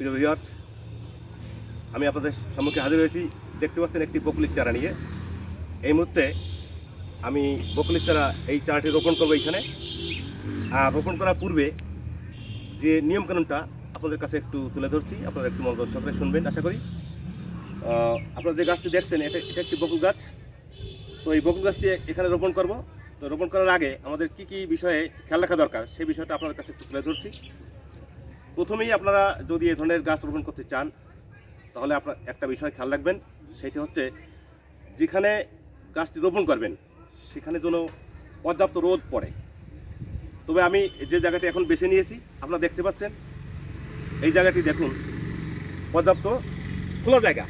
প্রিয় ভিউয়ার্স আমি আপনাদের সম্মুখে হাজির হয়েছি। দেখতে পাচ্ছেন একটি বকুলির চারা নিয়ে। এই মুহূর্তে আমি বকুলির চারা এই চারাটি রোপণ করব এইখানে আর রোপণ করার পূর্বে যে নিয়মকানুনটা আপনাদের কাছে একটু তুলে ধরছি, আপনারা একটু মনোযোগ সহকারে শুনবেন, আশা করি। আপনারা যে গাছটি দেখছেন, এটা এটা একটি বকুল গাছ। তো এই বকুল গাছটি এখানে রোপণ করব। তো রোপণ করার আগে আমাদের কি কি বিষয়ে খেয়াল রাখা দরকার, সেই বিষয়টা আপনাদের কাছে একটু তুলে ধরছি। প্রথমেই আপনারা যদি এ ধরনের গাছ রোপণ করতে চান, তাহলে আপনার একটা বিষয় খেয়াল রাখবেন, সেটি হচ্ছে যেখানে গাছটি রোপণ করবেন, সেখানে যেন পর্যাপ্ত রোদ পড়ে। তবে আমি যে জায়গাটি এখন বেছে নিয়েছি, আপনারা দেখতে পাচ্ছেন, এই জায়গাটি দেখুন, পর্যাপ্ত খোলা জায়গা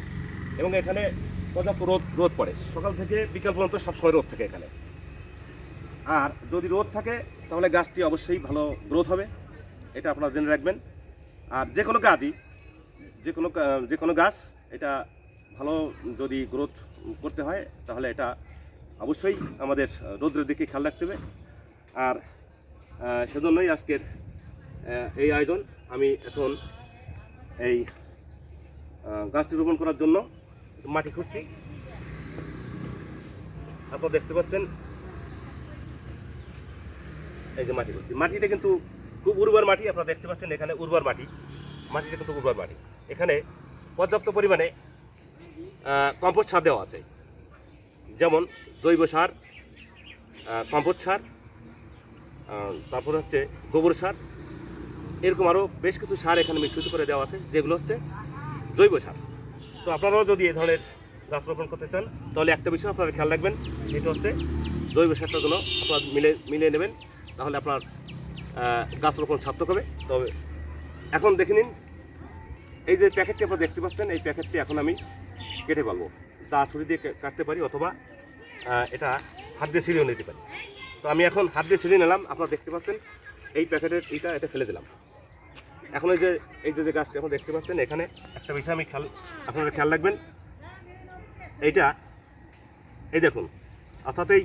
এবং এখানে পর্যাপ্ত রোদ রোদ পড়ে। সকাল থেকে বিকাল পর্যন্ত সবসময় রোদ থাকে এখানে। আর যদি রোদ থাকে, তাহলে গাছটি অবশ্যই ভালো গ্রোথ হবে। এটা আপনারা জেনে রাখবেন। আর যে কোনো গাছই, যে কোনো যে কোনো গাছ, এটা ভালো যদি গ্রোথ করতে হয়, তাহলে এটা অবশ্যই আমাদের রোদ্রের দিকে খেয়াল রাখতে হবে। আর সেজন্যই আজকের এই আয়োজন আমি এখন এই গাছটি রোপণ করার জন্য মাটি খুঁড়ছি। আপনারা দেখতে পাচ্ছেন, এই যে মাটি করছি মাটিটা কিন্তু খুব উর্বর মাটি আপনারা দেখতে পাচ্ছেন, এখানে উর্বর মাটি। মাটিটা কিন্তু উর্বর মাটি। এখানে পর্যাপ্ত পরিমাণে কম্পোস্ট সার দেওয়া আছে। যেমন জৈব সার কম্পোস্ট সার তারপর হচ্ছে গোবর সার। এরকম আরও বেশ কিছু সার এখানে মিশ্রিত করে দেওয়া আছে, যেগুলো হচ্ছে জৈব সার। তো আপনারাও যদি এ ধরনের গাছ রোপণ করতে চান, তাহলে একটা বিষয় আপনারা খেয়াল রাখবেন, এটা হচ্ছে জৈব সারটা যেন আপনারা মিলে, মিলিয়ে নেবেন। তাহলে আপনার গাছ রোপণ সার্থক হবে। তবে এখন দেখে নিন, এই যে প্যাকেটটি আপনারা দেখতে পাচ্ছেন, এই প্যাকেটটি এখন আমি কেটে পারব দা ছুরি দিয়ে কাটতে পারি অথবা এটা হাত দিয়ে ছিঁড়েও নিতে পারি। তো আমি এখন হাত দিয়ে ছিঁড়ে নিলাম, আপনারা দেখতে পাচ্ছেন, এই প্যাকেটের এইটা এটা ফেলে দিলাম। এখন এই যে এই যে গাছটি আপনারা দেখতে পাচ্ছেন, এখানে একটা বিষয় আমি খেয়াল আপনারা খেয়াল রাখবেন। এইটা, এই দেখুন, অর্থাৎ এই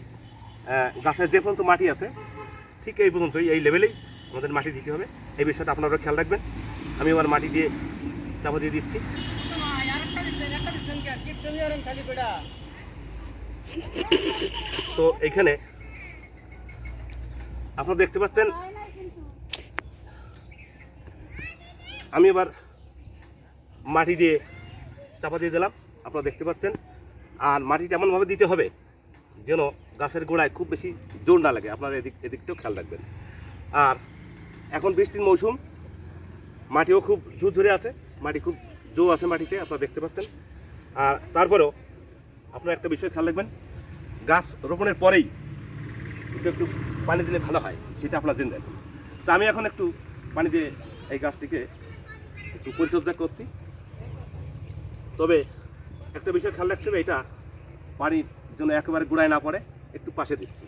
গাছের যে পর্যন্ত মাটি আছে ঠিক এই পর্যন্তই, এই লেভেলেই আমাদের মাটি দিতে হবে। এই বিষয়টা আপনারা খেয়াল রাখবেন। আমি এবার মাটি দিয়ে চাপা দিয়ে দিচ্ছি। তো এখানে আপনারা দেখতে পাচ্ছেন, আমি এবার মাটি দিয়ে চাপা দিয়ে দিলাম। আপনারা দেখতে পাচ্ছেন, আর মাটিটা এমনভাবে দিতে হবে। যেন গাছের গোড়ায় খুব বেশি জোর না লাগে। আপনারা এদিক এদিকটাও খেয়াল রাখবেন। আর এখন বৃষ্টির মৌসুম, মাটিও খুব ঝুরঝুরে আছে, মাটি খুব জো আছে মাটিতে, আপনারা দেখতে পাচ্ছেন। আর তারপরেও আপনারা একটা বিষয় খেয়াল রাখবেন, গাছ রোপণের পরেই একটু একটু পানি দিলে ভালো হয়, সেটা আপনারা জেনে তা আমি এখন একটু পানি দিয়ে এই গাছটিকে একটু পরিচর্যা করছি। তবে একটা বিষয় খেয়াল রাখতে হবে, এটা পানির জন্য একেবারে গুড়ায় না পড়ে, একটু পাশে দিচ্ছি।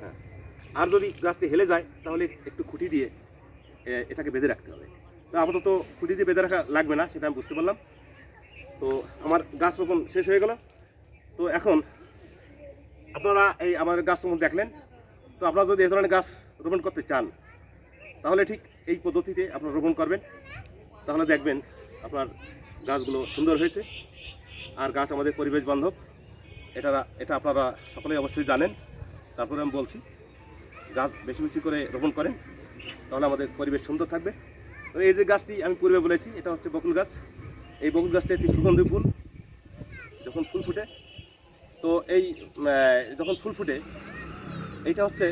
হ্যাঁ। আর যদি গাছটি হেলে যায়, তাহলে একটু খুঁটি দিয়ে এটাকে বেঁধে রাখতে হবে। তো আপাতত খুঁটি দিয়ে বেঁধে রাখা লাগবে না, সেটা আমি বুঝতে পারলাম। তো আমার গাছ রোপণ শেষ হয়ে গেল। তো এখন আপনারা এই আমার গাছ রোপণ দেখলেন। তো আপনারা যদি এ ধরনের গাছ রোপণ করতে চান, তাহলে ঠিক এই পদ্ধতিতে আপনারা রোপণ করবেন। তাহলে দেখবেন আপনার গাছগুলো সুন্দর হয়েছে। আর গাছ আমাদের পরিবেশ বান্ধব। এটা এটা আপনারা সকলেই অবশ্যই জানেন। তারপরে আমি বলছি, গাছ বেশি বেশি করে রোপণ করেন, তাহলে আমাদের পরিবেশ সুন্দর থাকবে। এই যে গাছটি আমি পূর্বে বলেছি, এটা হচ্ছে বকুল গাছ। এই বকুল গাছটা একটি সুগন্ধি ফুল, যখন ফুল ফুটে। তো এই যখন ফুল ফুটে, এইটা হচ্ছে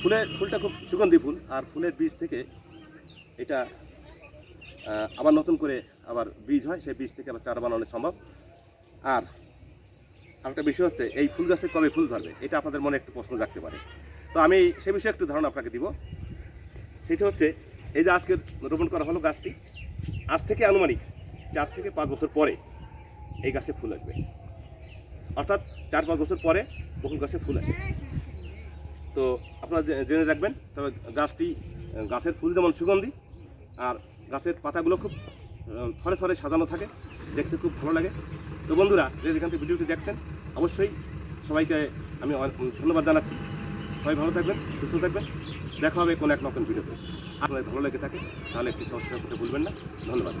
ফুলের, ফুলটা খুব সুগন্ধি ফুল। আর ফুলের বীজ থেকে এটা আবার নতুন করে আবার বীজ হয়, সেই বীজ থেকে আবার চারা বানানো সম্ভব। আর আরেকটা বিষয় হচ্ছে, এই ফুল গাছে কবে ফুল ধরবে? এটা আপনাদের মনে একটু প্রশ্ন জাগতে পারে। তো আমি সে বিষয়ে একটু ধারণা আপনাকে দিব। সেটা হচ্ছে, এই যে আজকে রোপণ করা হলো গাছটি, আজ থেকে আনুমানিক চার থেকে পাঁচ বছর পরে এই গাছে ফুল আসবে। অর্থাৎ চার পাঁচ বছর পরে বহু গাছে ফুল আসে। তো আপনারা জেনে রাখবেন, তবে গাছটি, গাছের ফুল যেমন সুগন্ধি, আর গাছের পাতাগুলো খুব ফরে থরে সাজানো থাকে, দেখতে খুব ভালো লাগে। তো বন্ধুরা, যে যেখান থেকে ভিডিওটি দেখছেন, অবশ্যই সবাইকে আমি ধন্যবাদ জানাচ্ছি। সবাই ভালো থাকবেন, সুস্থ থাকবেন। দেখা হবে কোনো এক নতুন ভিডিওতে। আপনাদের ভালো লেগে থাকে, তাহলে একটি সাবস্ক্রাইব করতে ভুলবেন না। ধন্যবাদ।